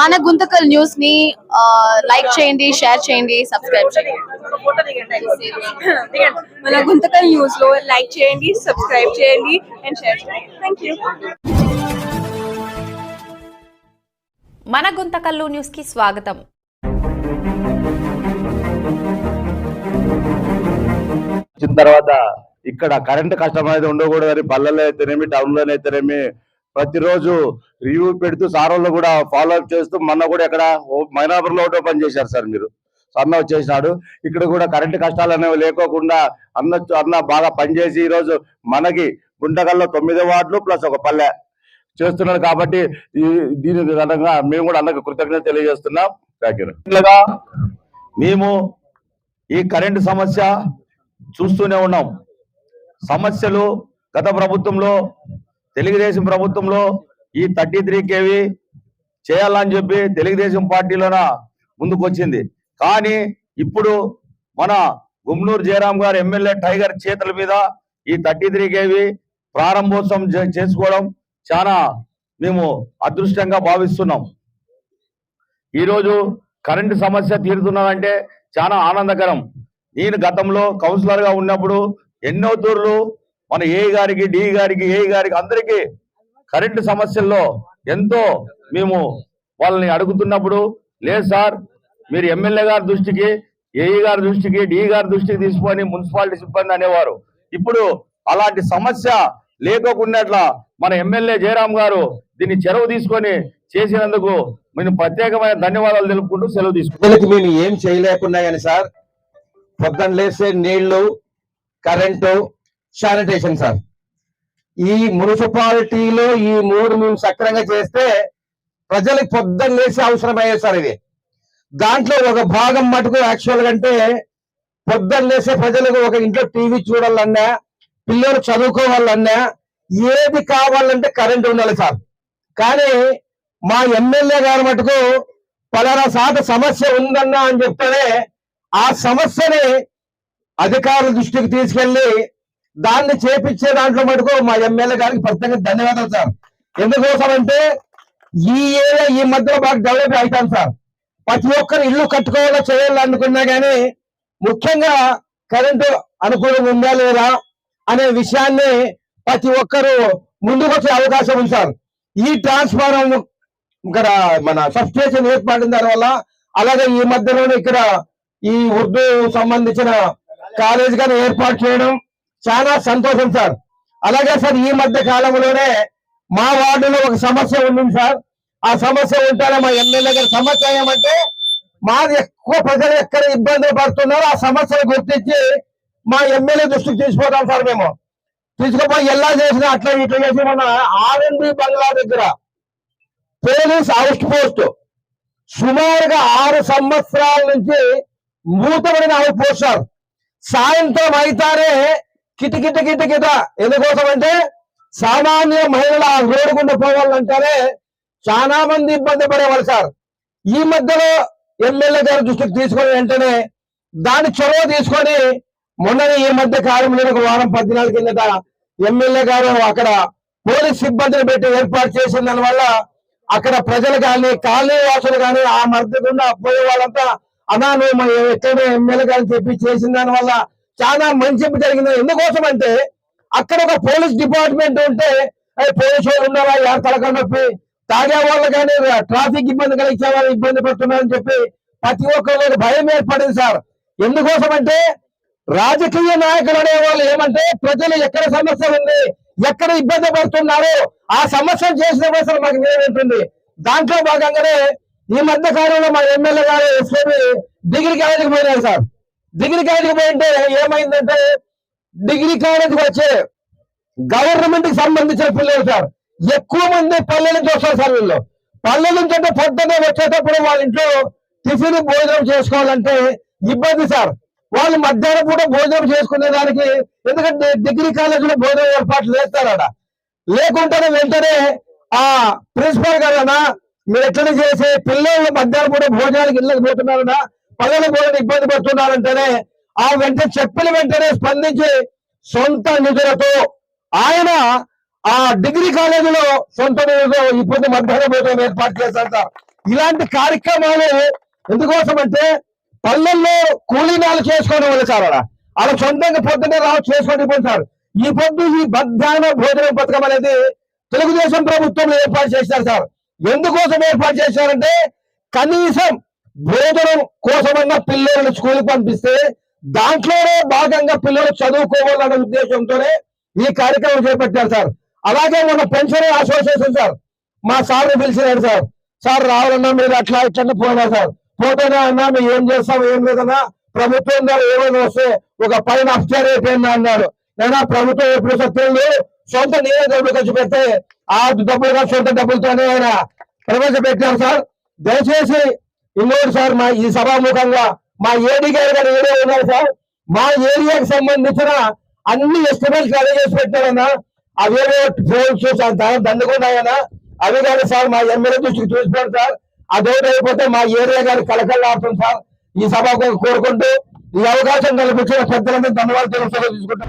మన గుంతకల్ న్యూస్ని లైక్ చేయండి షేర్ చేయండి సబ్స్క్రైబ్ చేయండి. మన గుంతకల్ న్యూస్లో లైక్ చేయండి సబ్స్క్రైబ్ చేయండి అండ్ షేర్ చేయండి. థ్యాంక్ యూ మన గుంతకల్లు న్యూస్కి స్వాగతం. వచ్చిన తర్వాత ఇక్కడ కరెంట్ కష్టం అనేది ఉండకూడదని పల్లెల్లో అయితేనేమి టౌన్లోనే అయితేనేమి ప్రతిరోజు రివ్యూ పెడుతూ సార్ వాళ్ళు కూడా ఫాలో అప్ చేస్తూ మొన్న కూడా ఇక్కడ మైనాపురంలో ఒకటి పని చేశారు సార్ మీరు. సో అన్న వచ్చేసినాడు. ఇక్కడ కూడా కరెంటు కష్టాలు అనేవి లేకోకుండా అన్న అన్న బాగా పనిచేసి ఈరోజు మనకి గుంటకల్లో తొమ్మిది వార్డులు ప్లస్ ఒక పల్లె చేస్తున్నాడు కాబట్టి దీని విధంగా మేము కూడా అన్నకు కృతజ్ఞత తెలియజేస్తున్నాం. థ్యాంక్ యూ ఇట్లాగా మేము ఈ కరెంటు సమస్య చూస్తూనే ఉన్నాం. సమస్యలు గత ప్రభుత్వంలో తెలుగుదేశం ప్రభుత్వంలో ఈ థర్టీ త్రీ కేవీ చేయాలని చెప్పి తెలుగుదేశం పార్టీలోన ముందుకొచ్చింది. కానీ ఇప్పుడు మన గుమ్నూరు జయరాం గారు ఎమ్మెల్యే టైగర్ చేతుల మీద ఈ థర్టీ త్రీ కేవీ ప్రారంభోత్సవం చే- చేసుకోవడం చాలా మేము అదృష్టంగా భావిస్తున్నాం. ఈరోజు కరెంటు సమస్య తీరుతున్నదంటే చాలా ఆనందకరం. నేను గతంలో కౌన్సిలర్గా ఉన్నప్పుడు ఎన్నో తూర్లు మన ఏ గారికి డి గారికి ఏ గారికి అందరికీ కరెంటు సమస్యల్లో ఎంతో మేము వాళ్ళని అడుగుతున్నప్పుడు లేదు సార్ మీరు ఎమ్మెల్యే గారి దృష్టికి ఏఈ గారి దృష్టికి డి గారి దృష్టికి తీసుకొని మున్సిపాలిటీ సిబ్బంది అనేవారు. ఇప్పుడు అలాంటి సమస్య లేకోకుండా మన ఎమ్మెల్యే జయరాం గారు దీన్ని చెరవు తీసుకొని చేసినందుకు మేము ప్రత్యేకమైన ధన్యవాదాలు తెలుపుకుంటూ సెలవు తీసుకుంటాం. మేము ఏం చేయలేకున్నా కానీ సార్ పొద్దున్న లేస్తే నీళ్ళు కరెంటు శానిటేషన్ సార్. ఈ మున్సిపాలిటీలో ఈ మూడు మేము సక్రంగా చేస్తే ప్రజలకు పొద్దున్న లేసే సార్ ఇది. దాంట్లో ఒక భాగం మటుకు యాక్చువల్ అంటే పొద్దున్న లేసే ప్రజలకు ఒక ఇంట్లో టీవీ చూడాలన్నా పిల్లలు చదువుకోవాలన్నా ఏది కావాలంటే కరెంట్ ఉండాలి సార్. కానీ మా ఎమ్మెల్యే గారు మటుకు పలానా సాట సమస్య ఉందన్నా అని చెప్తేనే ఆ సమస్యని అధికారుల దృష్టికి తీసుకెళ్ళి దాన్ని చేపించే దాంట్లో మటుకు మా ఎమ్మెల్యే గారికి ప్రత్యేకంగా ధన్యవాదాలు సార్. ఎందుకోసం అంటే ఈ ఏరియా ఈ మధ్యలో బాగా డెవలప్ అవుతాం సార్. ప్రతి ఒక్కరు ఇల్లు కట్టుకోవాలో చేయాలనుకున్నా గానీ ముఖ్యంగా కరెంటు అనుకూలంగా ఉందా లేదా అనే విషయాన్ని ప్రతి ఒక్కరు ముందుకు వచ్చే అవకాశం ఉంది సార్. ఈ ట్రాన్స్ఫారం ఇక్కడ మన సబ్స్టేషన్ ఏర్పడిన దానివల్ల అలాగే ఈ మధ్యలోనే ఇక్కడ ఈ ఉర్దూ సంబంధించిన కాలేజ్ గాని ఏర్పాటు చేయడం చాలా సంతోషం సార్. అలాగే సార్ ఈ మధ్య కాలంలోనే మా వార్డులో ఒక సమస్య ఉంది సార్. ఆ సమస్య ఉంటారా మా ఎమ్మెల్యే గారి సమస్య ఏమంటే మాది ఎక్కువ ప్రజలు ఎక్కడ ఇబ్బందులు పడుతున్నారో ఆ సమస్యను గుర్తించి మా ఎమ్మెల్యే దృష్టికి తీసుకుపోతాం సార్ మేము. తీసుకుపోయి ఎలా చేసినా అట్లా ఇట్లా చేసి మన ఆర్ఎండ్బి బంగ్లా దగ్గర పోలీస్ అవుట్ పోస్ట్ సుమారుగా ఆరు సంవత్సరాల నుంచి మూతబడిన అవుట్ పోస్ట్ సార్. సాయంత్రం అయితానే కిటకిట కిటకిట ఎందుకోసం అంటే సామాన్య మహిళలు ఆ రోడ్డు గుండా పోవాలంటేనే చాలా మంది ఇబ్బంది పడేవాళ్ళు సార్. ఈ మధ్యలో ఎమ్మెల్యే గారి దృష్టికి తీసుకొని వెంటనే దాని చొరవ తీసుకొని మొన్ననే ఈ మధ్య కాలంలో వారం పద్నాలుగు కిందట ఎమ్మెల్యే గారు అక్కడ పోలీస్ సిబ్బందిని పెట్టి ఏర్పాటు చేసిన దాని వల్ల అక్కడ ప్రజలు కానీ కాలనీ వాసులు కానీ ఆ మధ్య గుండా పోయే వాళ్ళంతా అనా నువ్వు ఎక్కడ ఎమ్మెల్యే గారిని చెప్పి చేసిన దాని వల్ల చాలా మంచి జరిగింది. ఎందుకోసం అంటే అక్కడ ఒక పోలీస్ డిపార్ట్మెంట్ ఉంటే "అరే, పోలీసు వాళ్ళు ఉన్నారా ఎవరు తలక నొప్పి? తాగే వాళ్ళు కానీ ట్రాఫిక్ ఇబ్బంది కలిగించే వాళ్ళు ఇబ్బంది పడుతున్నారని చెప్పి ప్రతి ఒక్కరు భయం ఏర్పడింది సార్. ఎందుకోసం అంటే రాజకీయ నాయకులు అనే వాళ్ళు ఏమంటే ప్రజలు ఎక్కడ సమస్య ఉంది ఎక్కడ ఇబ్బంది పడుతున్నారో ఆ సమస్యలు చేసిన అవసరం మాకు ఏమేంటుంది దాంట్లో భాగంగానే ఈ మధ్య కాలంలో మా ఎమ్మెల్యే గారు ఎస్ఏబి డిగ్రీ కాలేజీకి పోయినారు సార్. డిగ్రీ కాలేజీకి పోయింటే ఏమైందంటే డిగ్రీ కాలేజీకి వచ్చే గవర్నమెంట్కి సంబంధించిన పిల్లలు సార్. ఎక్కువ మంది పల్లెల నుంచి వస్తారు సార్ వీళ్ళు. పల్లెల నుంచి అంటే పొద్దున్నే వచ్చేటప్పుడు వాళ్ళ ఇంట్లో టిఫిన్ భోజనం చేసుకోవాలంటే ఇబ్బంది సార్. వాళ్ళు మధ్యాహ్నం పూట భోజనం చేసుకునే దానికి ఎందుకంటే డిగ్రీ కాలేజీలో భోజనం ఏర్పాట్లు చేస్తారట లేకుంటేనే వెంటనే ఆ ప్రిన్సిపల్ గారన్నా మీరు ఎట్లా చేసి పిల్లలు మధ్యాహ్నం పూట భోజనానికి ఇళ్ళకి పోతున్నారన్నా పల్లెల కూడా ఇబ్బంది పడుతున్నారంటేనే ఆ వెంటనే చెప్పిన వెంటనే స్పందించి సొంత నిధులతో ఆయన ఆ డిగ్రీ కాలేజీలో సొంత నిధులతో ఇప్పుడు మధ్యాహ్న భోజనం ఏర్పాటు చేశారు సార్ ఇలాంటి కార్యక్రమాలు ఎందుకోసం అంటే పల్లెల్లో కూలీనాలు చేసుకోవడం వల్ల సార్ అలా. అలా సొంతంగా పొద్దునే రావు చేసుకోండి సార్. ఈ పొద్దు ఈ మధ్యాహ్న భోజనం పథకం అనేది తెలుగుదేశం ప్రభుత్వం ఏర్పాటు చేశారు సార్. ఎందుకోసం ఏర్పాటు చేశారంటే కనీసం భోజనం కోసమన్నా పిల్లలను స్కూల్కి పంపిస్తే దాంట్లోనే భాగంగా పిల్లలు చదువుకోవాలన్న ఉద్దేశంతోనే ఈ కార్యక్రమం చేపట్టారు సార్. అలాగే మన పెన్షన్ అసోసియేషన్ సార్ మా సార్ని పిలిచినాడు సార్. సార్ రావాలన్నా మీరు అట్లా ఇట్లా పోయినా సార్? పోతేనే అన్నా మేము ఏం చేస్తాం ఏం లేదన్నా ప్రభుత్వం ద్వారా ఏమైనా వస్తే ఒక పైన అఫ్చర్ అయిపోయిందా అన్నాడు. నేను ప్రభుత్వం ఎప్పుడు సత్యంలో సొంత నేనే డబ్బులు ఖర్చు పెడితే ఆ డబ్బులుగా సొంత డబ్బులతోనే ఆయన ప్రవేశపెట్టారు సార్. దయచేసి ఇంకోటి సార్ మా ఈ సభాముఖంగా మా ఏడీ గారు గారు ఏడే ఉన్నారు సార్ మా ఏరియాకి సంబంధించిన అన్ని ఎస్టిమేట్స్ రెడీ చేసి పెట్టారన్నా అవేవో ఫోన్స్ దండుకున్నాయన్నా అవి కానీ సార్ మా ఎమ్మెల్యే దృష్టికి చూసుకోండి సార్. అదొకటి అయిపోతే మా ఏరియా గారు కలకల్లాడుతుంది సార్. ఈ సభకు కోరుకుంటూ ఈ అవకాశం కల్పించిన పెద్దలందరూ ధన్యవాదాలు తెలుసుకోవాలి తీసుకుంటాం